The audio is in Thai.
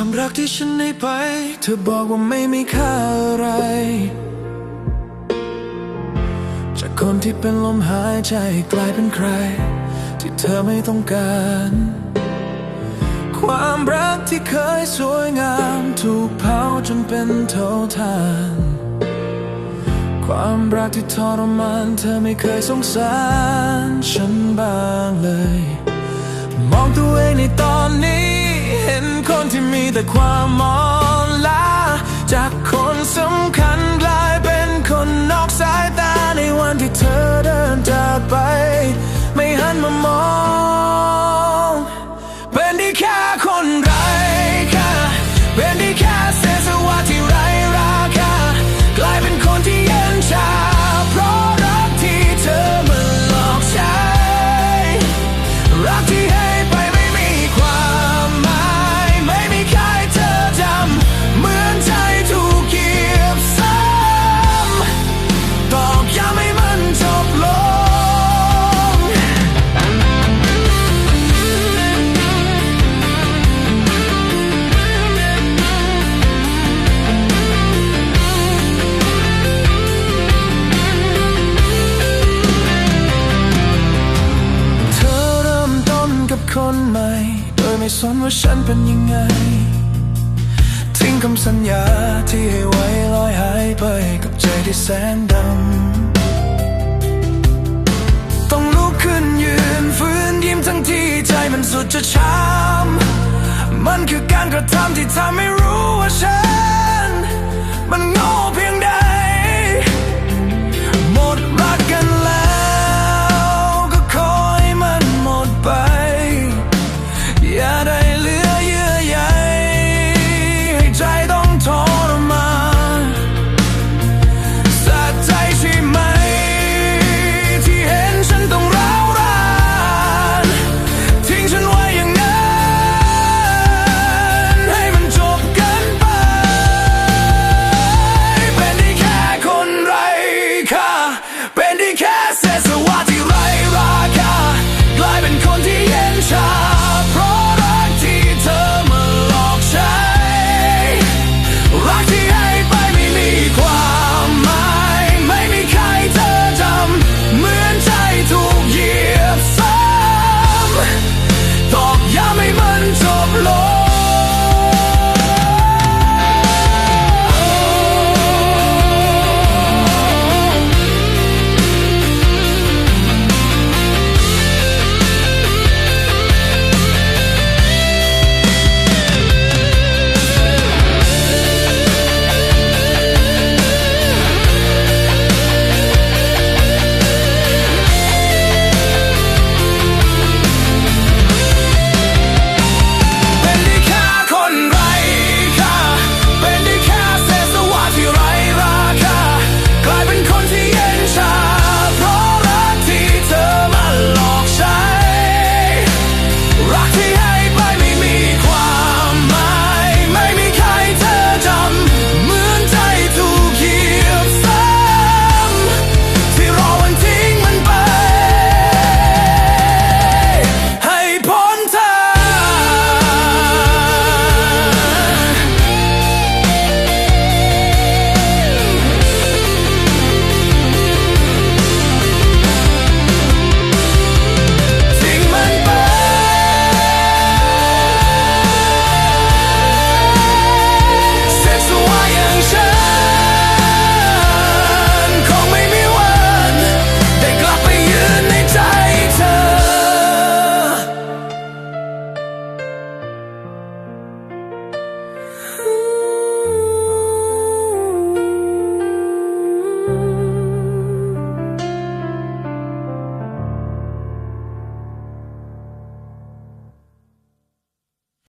ความรักที่ฉันให้ไป เธอบอกว่าไม่มีค่าอะไร จากคนที่เป็นลมหายใจกลายเป็นใคร ที่เธอไม่ต้องการ ความรักที่เคยสวยงามถูกเผาจนเป็นเท่าทาน ความรักที่ทรมานเธอไม่เคยสงสาร ฉันบ้างเลย มองตัวเองในตอนนี้ เป็นคนที่มีแต่ความมองลาจากคนสำคัญกลายเป็นคนนอกสายตา สอนว่าฉันเป็นยังไง ทิ้งคำสัญญาที่ให้ไว้ลอยหายไปกับใจที่แสนดำ ต้องลุกขึ้นยืนฟื้นยิ้มทั้งที่ใจมันสุดจะช้ำ มันคือการกระทำที่ทำให้รู้ว่าฉัน มันโง่เพียงใดหมด